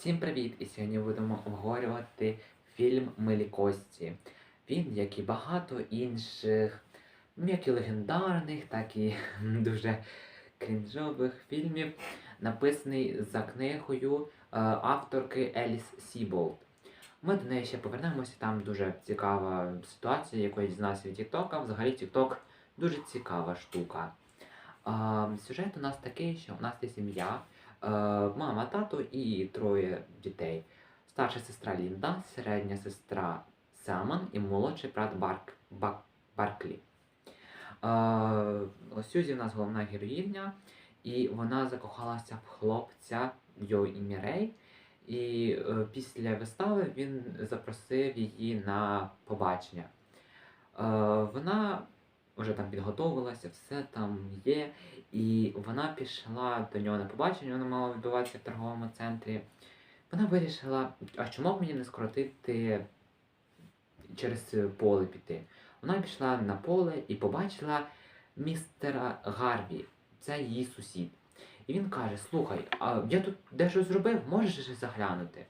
Всім привіт! І сьогодні будемо обговорювати фільм Милі Кості. Він, як і багато інших, ну, як і легендарних, так і дуже крінжових фільмів, написаний за книгою е, авторки Еліс Сіболд. Ми до неї ще повернемося, там дуже цікава ситуація, яку я дізнався від Тіктока. Взагалі Тікток дуже цікава штука. Сюжет у нас такий, що у нас є сім'я, мама, тато і троє дітей. Старша сестра Лінда, середня сестра Селман і молодший брат Барк, Бак, Барклі. Е, Сюзі в нас головна героїня, і вона закохалася в хлопця, його ім'я Рей. І е, після вистави він запросив її на побачення. Е, вона вже там підготовилася, все там є. І вона пішла до нього на побачення, вона мала відбуватися в торговому центрі. Вона вирішила, а чому б мені не скоротити через поле піти? Вона пішла на поле і побачила містера Гарві, це її сусід. І він каже: Слухай, а я тут дещо зробив, можеш же заглянути?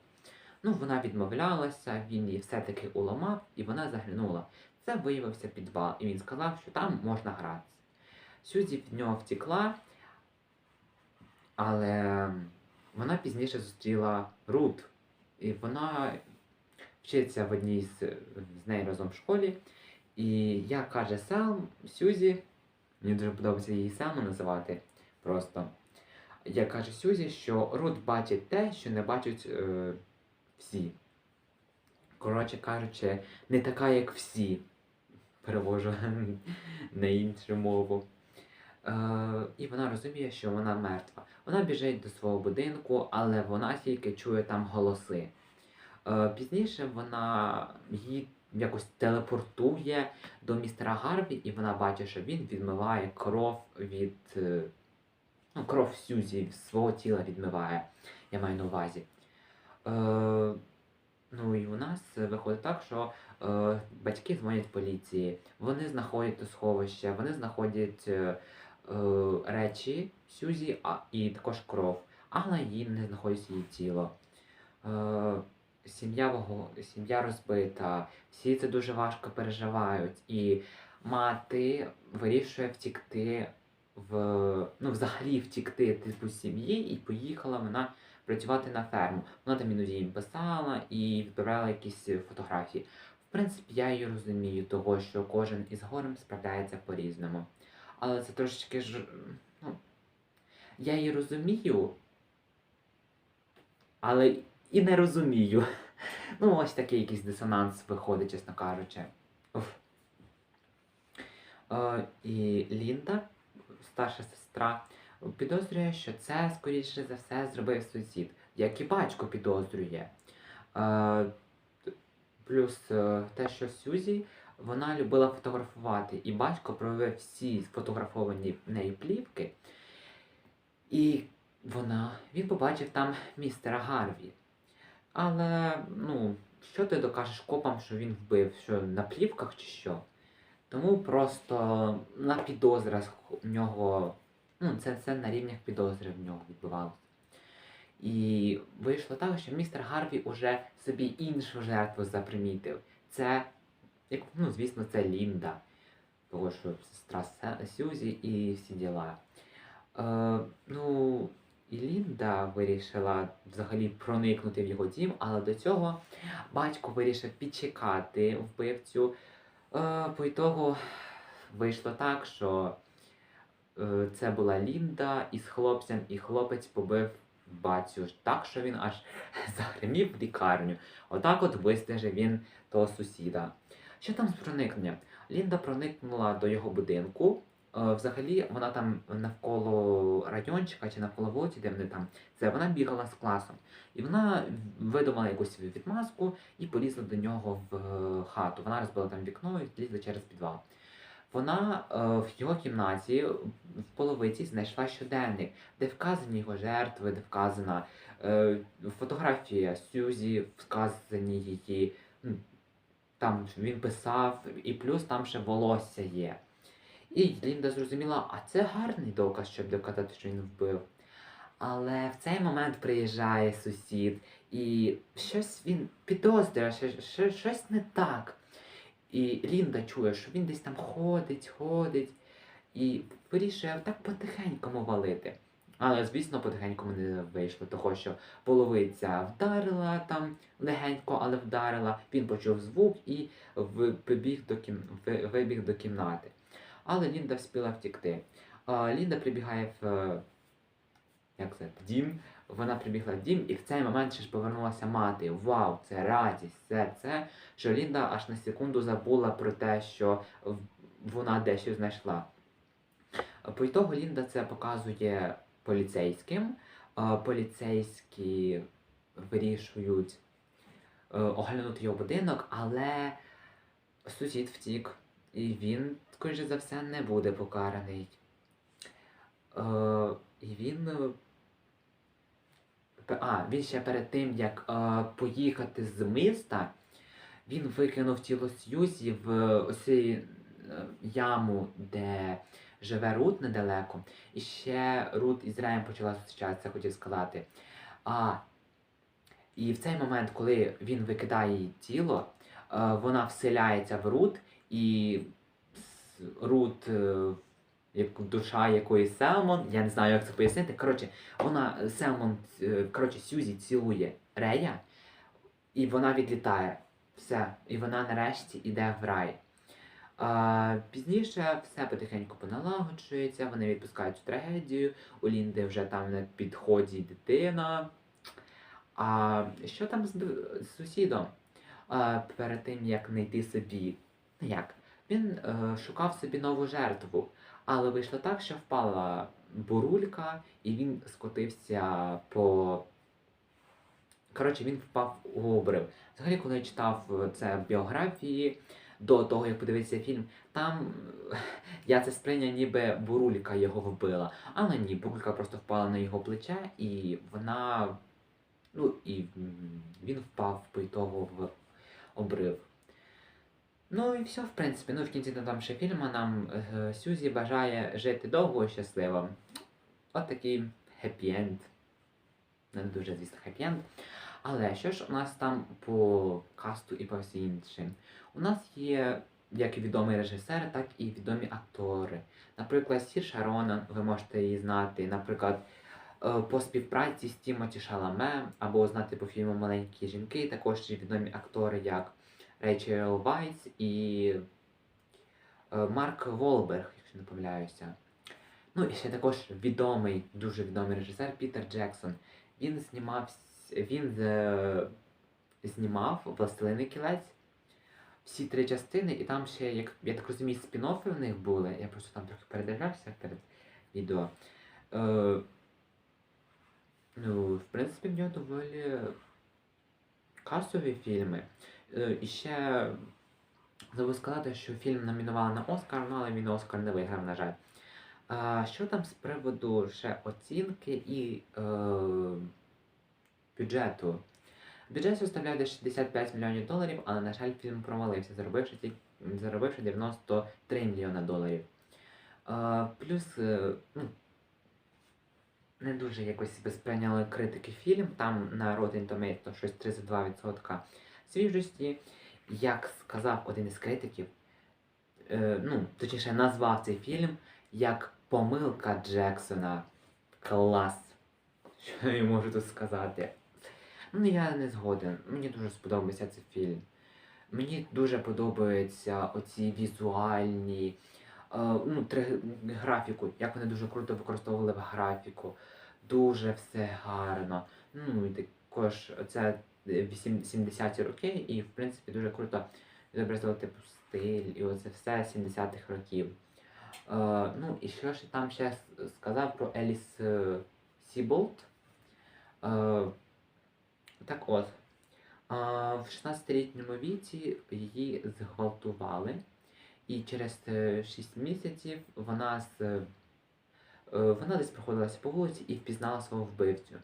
Ну, вона відмовлялася, він її все-таки уламав, і вона заглянула. Це виявився підвал, і він сказав, що там можна гратися. Сюзі від нього втекла, але вона пізніше зустріла Рут. І вона вчиться в одній з, з нею разом в школі. І як каже Сел, Сюзі, мені дуже подобається її Селму називати просто. Як каже Сюзі, що Рут бачить те, що не бачать е, всі. Коротше кажучи, не така, як всі. Перевожу на іншу мову. Е, і вона розуміє, що вона мертва. Вона біжить до свого будинку, але вона тільки чує там голоси. Е, пізніше вона її якось телепортує до містера Гарві, і вона бачить, що він відмиває кров від. е, Ну, кров Сюзі свого тіла відмиває, я маю на увазі. Е, нас виходить так, що е, батьки дзвонять поліції, вони знаходять сховище, вони знаходять е, е, речі Сюзі а, і також кров, але її не знаходять її тіло. Е, сім'я, сім'я розбита, всі це дуже важко переживають. І мати вирішує втікти в ну, взагалі втікти типу сім'ї і поїхала вона працювати на ферму. Вона там іноді їм писала і відправляла якісь фотографії. В принципі, я її розумію, того, що кожен із горем справляється по-різному. Але це трошечки ж. Ну, я її розумію, але і не розумію. Ну, ось такий якийсь дисонанс виходить, чесно кажучи. Уф. Е, і Лінда, старша сестра, підозрює, що це, скоріше за все, зробив сусід, як і батько підозрює. Е, плюс е, те, що Сюзі вона любила фотографувати, і батько провів всі сфотографовані в неї плівки. І вона, він побачив там містера Гарві. Але, ну, що ти докажеш копам, що він вбив, що на плівках чи що? Тому просто на підозра в нього, ну, це, це на рівнях підозри в нього відбувалося. І вийшло так, що містер Гарві уже собі іншу жертву запримітив. Це, як, ну, звісно, це Лінда. Того, що сестра Сюзі і всі діла. Е, ну, і Лінда вирішила взагалі проникнути в його дім, але до цього батько вирішив підчекати вбивцю. Е, по ітогу вийшло так, що це була Лінда із хлопцем, і хлопець побив батю так, що він аж загримів в лікарню. Отак от вистежив він того сусіда. Що там з проникненням? Лінда проникнула до його будинку. Е, Взагалі, вона там навколо райончика чи навколо вулиці, де вони там, це вона бігала з класом. І вона видумала якусь відмазку і полізла до нього в е, хату. Вона розбила там вікно і злізла через підвал. Вона е, в його кімнаті в половиці знайшла щоденник, де вказані його жертви, де вказана е, фотографія Сюзі, вказані її. м, Там він писав, і плюс там ще волосся є. І Лінда зрозуміла, а це гарний доказ, щоб доказати, що він вбив. Але в цей момент приїжджає сусід, і щось він підозрює, що щось не так. І Лінда чує, що він десь там ходить, ходить, і вирішує так потихенькому валити. Але, звісно, потихенькому не вийшло, того що половиця вдарила там легенько, але вдарила. Він почув звук і вибіг до, кім... вибіг до кімнати. Але Лінда встигла втікти. Лінда прибігає в, е, як це, в дім. Вона прибігла в дім, і в цей момент ще ж повернулася мати. Вау, це радість, це це, що Лінда аж на секунду забула про те, що вона дещо знайшла. По ітогу Лінда це показує поліцейським. Поліцейські вирішують е, оглянути його будинок, але сусід втік, і він, скоріше за все, не буде покараний. Е, і він. А, він ще перед тим, як е, поїхати з міста, він викинув тіло Сьюзі в оцю е, яму, де живе Рут недалеко. І ще Рут із Реєм почала зустрічатися, хотів сказати. А, і в цей момент, коли він викидає її тіло, е, вона вселяється в Рут, і Рут, е, як душа якоїсь Селмон, я не знаю, як це пояснити. Коротше, вона Селмон, е, коротше, Сюзі цілує Рея, і вона відлітає. Все. І вона нарешті йде в рай. А, пізніше все потихеньку поналагоджується, вони відпускають цю трагедію, у Лінди вже там на підході дитина. А що там з, з сусідом? А, перед тим як знайти собі. Як? Він е, шукав собі нову жертву, але вийшло так, що впала бурулька, і він скотився по. Коротше, він впав у обрив. Взагалі, коли я читав е, це в біографії до того, як подивитися фільм, там я це сприйняв, ніби бурулька його вбила. Але ні, бурулька просто впала на його плече, і вона. Ну, і він впав по ітогу в обрив. Ну і все, в принципі. Ну, в кінці там ще фільму нам е, Сюзі бажає жити довго і щасливо. От такий хеппі-енд. Не дуже, звісно, хеппі-енд. Але що ж у нас там по касту і по всім іншим? У нас є як і відомий режисер, так і відомі актори. Наприклад, Сірша Ронан, ви можете її знати, наприклад, е, по співпраці з Тімоті Шаламе, або знати по фільму Маленькі жінки, також відомі актори, як Рейчел Вайс і е, Марк Волберг, якщо не помиляюся. Ну і ще також відомий, дуже відомий режисер Пітер Джексон. Він знімав, він е, знімав Властелини кілець всі три частини, і там ще, як я так розумію, спін-оффи в них були. Я просто там трохи передивлявся перед відео. Е, ну, в принципі, в нього доволі касові фільми. Е, і ще забув сказати, що фільм номінували на Оскар, ну, але він Оскар не виграв, на жаль. А, що там з приводу ще оцінки і е, бюджету? Бюджет составляє десь 65 мільйонів доларів, але, на жаль, фільм провалився, заробивши, заробивши 93 мільйона доларів. Е, плюс, е, ну, не дуже якось сприйняли критики фільм. Там на Rotten Tomatoes щось 32% свіжості. Як сказав один із критиків, е, ну, точніше, назвав цей фільм як помилка Джексона. Клас. Що я можу тут сказати? Ну, я не згоден. Мені дуже сподобався цей фільм. Мені дуже подобаються оці візуальні, е, ну, три, графіку, як вони дуже круто використовували в графіку. Дуже все гарно. Ну, і також це 70-ті роки, і в принципі дуже круто зобразили типу стиль і оце все 70-х років. Е, ну, і що ж там ще сказав про Еліс е, Сіболт. Е, так от. А, в 16-літньому віці її зґвалтували, і через 6 місяців вона з, е, вона десь проходилася по вулиці і впізнала свого вбивцю.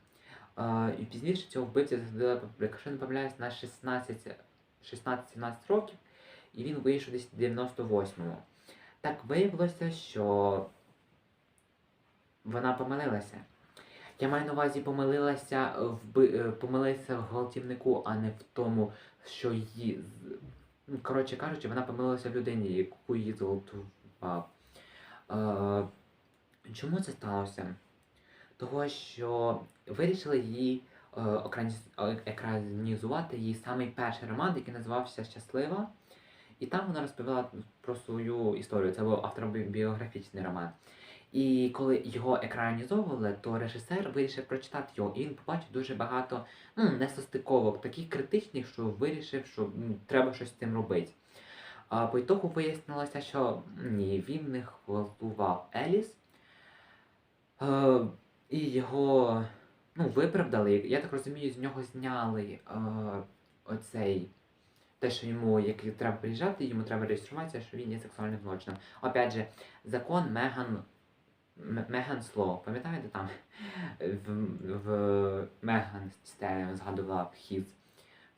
І пізніше цього вбивця засудили, якщо помиляюсь, на 16 16-17 років, і він вийшов десь в 98-му. Так виявилося, що вона помилилася. Я маю на увазі помилилася в помилився в гвалтівнику, а не в тому, що її. ну, Коротше кажучи, вона помилилася в людині, яку її зґвалтував. Е, чому це сталося? Того, що вирішили її е, е, екранізувати її самий перший роман, який називався Щаслива. І там вона розповіла про свою історію. Це був автобіографічний роман. І коли його екранізовували, то режисер вирішив прочитати його, і він побачив дуже багато ну, несостиковок, таких критичних, що вирішив, що ну, треба щось з цим робити. А по ітогу вияснилося, що ні, він не гвалтував Еліс. Е, і його ну, виправдали. Я так розумію, з нього зняли е, оцей. Те, що йому, як треба приїжджати, йому треба реєструватися, що він є сексуальним злочином. Опять же, закон Меган Меган Слоу, пам'ятаєте там? В, в Меган Стеллен згадувала хід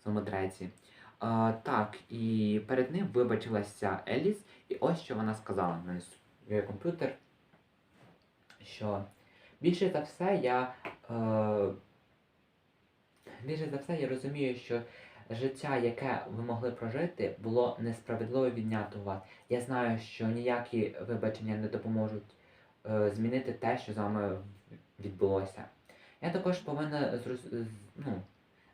в цьому треці. А, так, і перед ним вибачилася Еліс, і ось що вона сказала на свій комп'ютер, що більше за все я. Е, більше за все я розумію, що життя, яке ви могли прожити, було несправедливо віднято у вас. Я знаю, що ніякі вибачення не допоможуть е, змінити те, що з вами відбулося. Я також повинна зроз- ну,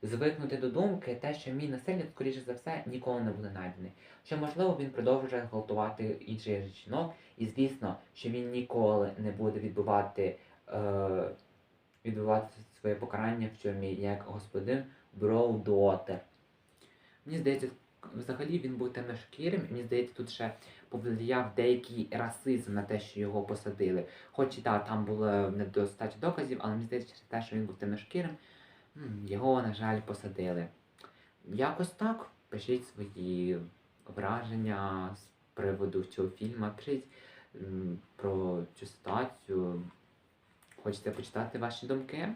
звикнути до думки те, що мій насильник, скоріше за все, ніколи не буде знайдений. Що, можливо, він продовжує гвалтувати інших жінок, і звісно, що він ніколи не буде відбувати, е, відбувати своє покарання в тюрмі як господин Броудотер. Мені здається, взагалі він був темношкірим, мені здається, тут ще повлияв деякий расизм на те, що його посадили. Хоч і так, там було недостатньо доказів, але мені здається, через те, що він був темношкірим, його, на жаль, посадили. Якось так. Пишіть свої враження з приводу цього фільму, пишіть про цю ситуацію. Хочете почитати ваші думки?